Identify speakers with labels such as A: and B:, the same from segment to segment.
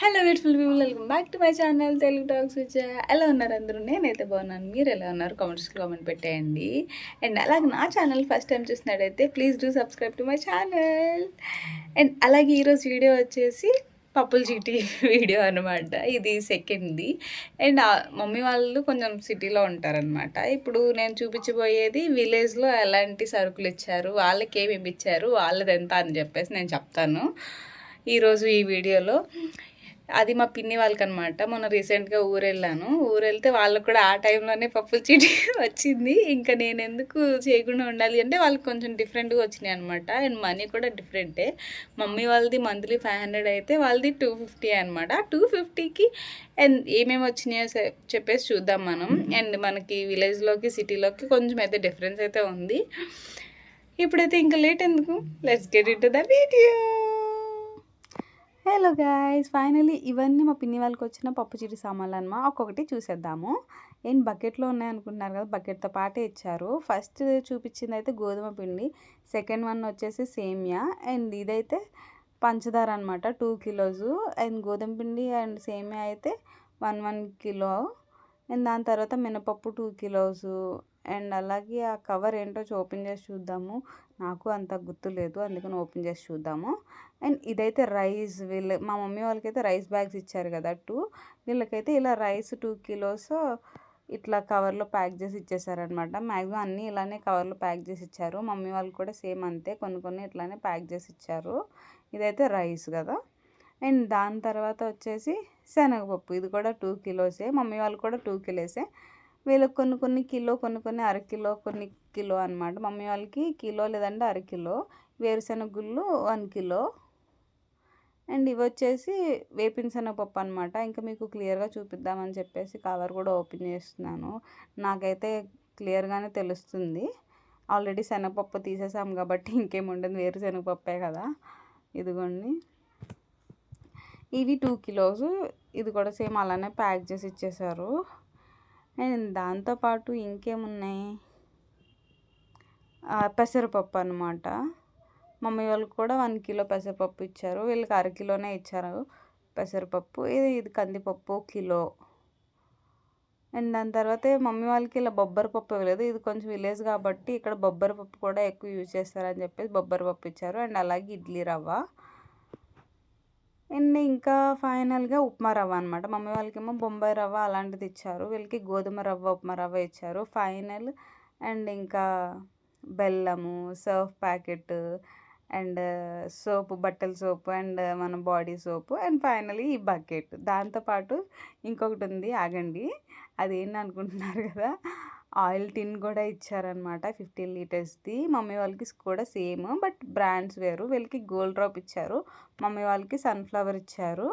A: Hello beautiful people welcome back to my channel Telugu talks వచ్చా ఎలా ఉన్నారు అందరూ? నేనైతే బాగున్నాను. మీరు ఎలా ఉన్నారు? కామెంట్స్లో కామెంట్ పెట్టేయండి. అండ్ అలాగే నా ఛానల్ ఫస్ట్ టైం చూసినట్టయితే please do subscribe to my channel and అలాగే ఈరోజు వీడియో వచ్చేసి పప్పుల చీటీ వీడియో అనమాట ఇది సెకండ్ది అండ్ మమ్మీ వాళ్ళు కొంచెం సిటీలో ఉంటారనమాట ఇప్పుడు నేను చూపించబోయేది విలేజ్లో ఎలాంటి సరుకులు ఇచ్చారు వాళ్ళకి ఏమి ఇచ్చారు వాళ్ళది ఎంత అని చెప్పేసి నేను చెప్తాను. ఈరోజు ఈ వీడియోలో అది మా పిన్ని వాళ్ళకి అనమాట మొన్న రీసెంట్గా ఊరు వెళ్ళాను ఊరు వెళ్తే వాళ్ళకు కూడా ఆ టైంలోనే పప్పుల చీటి వచ్చింది. ఇంకా నేను ఎందుకు చేయకుండా ఉండాలి? అంటే వాళ్ళకి కొంచెం డిఫరెంట్గా వచ్చినాయి అనమాట. అండ్ మనీ కూడా డిఫరెంటే. మమ్మీ వాళ్ళది మంత్లీ ఫైవ్ హండ్రెడ్ అయితే వాళ్ళది టూ ఫిఫ్టీ అనమాట. టూ ఫిఫ్టీకి అండ్ ఏమేమి వచ్చినాయో చెప్పేసి చూద్దాం మనం. అండ్ మనకి విలేజ్లోకి సిటీలోకి కొంచెం అయితే డిఫరెన్స్ అయితే ఉంది. ఇప్పుడైతే ఇంకా లేట్ ఎందుకు? Let's get it the video hello guys finally ఇవన్నీ మా పిన్ని వాళ్ళకి వచ్చిన పప్పు చిరి సామాన్లు అనమా ఒక్కొక్కటి చూసేద్దాము. ఏం బకెట్లో ఉన్నాయి అనుకుంటున్నారు కదా బకెట్తో పాటే ఇచ్చారు. ఫస్ట్ చూపించింది అయితే గోధుమ పిండి సెకండ్ వన్ వచ్చేసి సేమియా అండ్ ఇదైతే పంచదార అనమాట టూ కిలోస్ అండ్ గోధుమ పిండి అండ్ సేమియా అయితే వన్ వన్ కిలో అండ్ దాని తర్వాత మినపప్పు టూ కిలోస్ అండ్ అలాగే ఆ కవర్ ఏంటో ఓపెన్ చేసి చూద్దాము. నాకు అంత గుర్తు లేదు అందుకని ఓపెన్ చేసి చూద్దాము. అండ్ ఇదైతే రైస్ వీళ్ళు మా మమ్మీ వాళ్ళకైతే రైస్ బ్యాగ్స్ ఇచ్చారు కదా టూ. వీళ్ళకైతే ఇలా రైస్ టూ కిలోస్ ఇట్లా కవర్లో ప్యాక్ చేసి ఇచ్చేసారనమాట మ్యాక్సిమం అన్నీ ఇలానే కవర్లో ప్యాక్ చేసి ఇచ్చారు. మమ్మీ వాళ్ళు కూడా సేమ్ అంతే కొన్ని కొన్ని ఇట్లానే ప్యాక్ చేసి ఇచ్చారు. ఇదైతే రైస్ కదా. అండ్ దాని తర్వాత వచ్చేసి శనగపప్పు ఇది కూడా టూ కిలోసే. మమ్మీ వాళ్ళు కూడా టూ కిలోసే. వీళ్ళకి కొన్ని కొన్ని కిలో కొన్ని కొన్ని అరకిలో కొన్ని కిలో అనమాట మమ్మీ వాళ్ళకి కిలో లేదంటే అర కిలో. వేరుశనగ గుళ్ళు వన్ కిలో. అండ్ ఇవి వచ్చేసి వేపిన శనగపప్పు అనమాట ఇంకా మీకు క్లియర్గా చూపిద్దామని చెప్పేసి కవర్ కూడా ఓపెన్ చేస్తున్నాను. నాకైతే క్లియర్గానే తెలుస్తుంది. ఆల్రెడీ శనగపప్పు తీసేసాం కాబట్టి ఇంకేముండదు. వేరుశెనగపప్పే వేరుశనగపప్పే కదా. ఇదిగోండి. ఇవి టూ కిలోస్. ఇది కూడా సేమ్ అలానే ప్యాక్ చేసి ఇచ్చేసారు. అండ్ దాంతోపాటు ఇంకేమున్నాయి? పెసరపప్పు అనమాట మమ్మీ వాళ్ళకి కూడా వన్ కిలో పెసరపప్పు ఇచ్చారు. వీళ్ళకి అరకిలోనే ఇచ్చారు పెసరపప్పు. ఇది ఇది కందిపప్పు కిలో. అండ్ దాని తర్వాత మమ్మీ వాళ్ళకి ఇలా బొబ్బరి పప్పు ఇవ్వలేదు. ఇది కొంచెం విలేజ్ కాబట్టి ఇక్కడ బొబ్బరి పప్పు కూడా ఎక్కువ యూజ్ చేస్తారని చెప్పేసి బొబ్బరి పప్పు ఇచ్చారు. అండ్ అలాగే ఇడ్లీ రవ్వ. అండ్ ఇంకా ఫైనల్గా ఉప్మా రవ్వ అనమాట మమ్మీ వాళ్ళకేమో బొంబాయి రవ్వ అలాంటిది ఇచ్చారు. వీళ్ళకి గోధుమ రవ్వ ఉప్మా రవ్వ ఇచ్చారు. ఫైనల్ అండ్ ఇంకా బెల్లము సర్ఫ్ ప్యాకెట్ అండ్ సోపు బట్టల సోపు అండ్ మన బాడీ సోపు అండ్ ఫైనలీ ఈ బకెట్. దాంతోపాటు ఇంకొకటి ఉంది ఆగండి. అదేంటి అనుకుంటున్నారు కదా? ఆయిల్ టిన్ కూడా ఇచ్చారనమాట ఫిఫ్టీన్ లీటర్స్ది. మమ్మీ వాళ్ళకి కూడా సేమ్. బట్ బ్రాండ్స్ వేరు. వీళ్ళకి గోల్డ్ డ్రాప్ ఇచ్చారు. మమ్మీ వాళ్ళకి సన్ఫ్లవర్ ఇచ్చారు.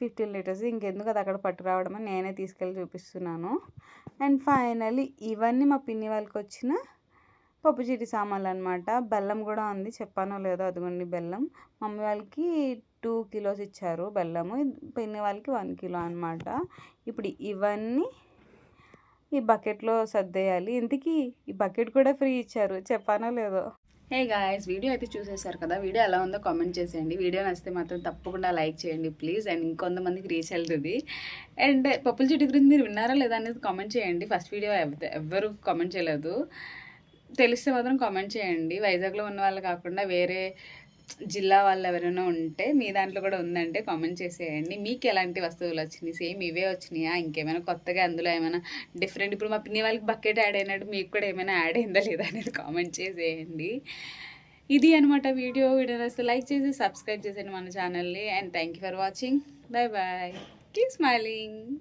A: Fifteen litres. ఇంకెందుకు అది అక్కడ పట్టుకురావడం అని నేనే తీసుకెళ్ళి చూపిస్తున్నాను. అండ్ ఫైనలీ ఇవన్నీ మా పిన్ని వాళ్ళకి వచ్చిన పప్పు చీటి సామాన్లు అనమాట బెల్లం కూడా ఉంది. చెప్పానో లేదో అదిగోండి బెల్లం. మమ్మీ వాళ్ళకి టూ కిలోస్ ఇచ్చారు బెల్లము. పిన్ని వాళ్ళకి వన్ కిలో అనమాట ఇప్పుడు ఇవన్నీ ఈ బకెట్లో సర్దేయాలి. ఇంతకీ ఈ బకెట్ కూడా ఫ్రీ ఇచ్చారు. చెప్పానో లేదో. హే గాయస్ వీడియో అయితే చూసేశారు కదా. వీడియో ఎలా ఉందో కామెంట్ చేసేయండి. వీడియో నచ్చితే మాత్రం తప్పకుండా లైక్ చేయండి ప్లీజ్. అండ్ ఇంకొంతమందికి రీచ్ వెళ్తుంది అండ్ పప్పుల చెట్టు గురించి మీరు విన్నారా లేదా అనేది కామెంట్ చేయండి. ఫస్ట్ వీడియో ఎవ్వరు కామెంట్ చేయలేదు. తెలిస్తే మాత్రం కామెంట్ చేయండి. వైజాగ్లో ఉన్న వాళ్ళు కాకుండా వేరే జిల్లా వాళ్ళు ఎవరైనా ఉంటే మీ దాంట్లో కూడా ఉందంటే కామెంట్ చేసేయండి. మీకు ఎలాంటి వస్తువులు వచ్చినాయి? సేమ్ ఇవే వచ్చినాయా? ఇంకేమైనా కొత్తగా అందులో ఏమైనా డిఫరెంట్ ఇప్పుడు మా పిన్ని వాళ్ళకి బకెట్ యాడ్ అయినట్టు మీకు కూడా ఏమైనా యాడ్ అయిందా లేదా అనేది కామెంట్ చేసేయండి. ఇది అనమాట వీడియో. వీడియో నచ్చితే లైక్ చేసి సబ్స్క్రైబ్ చేసేయండి మన ఛానల్ని and thank you for watching bye bye keep smiling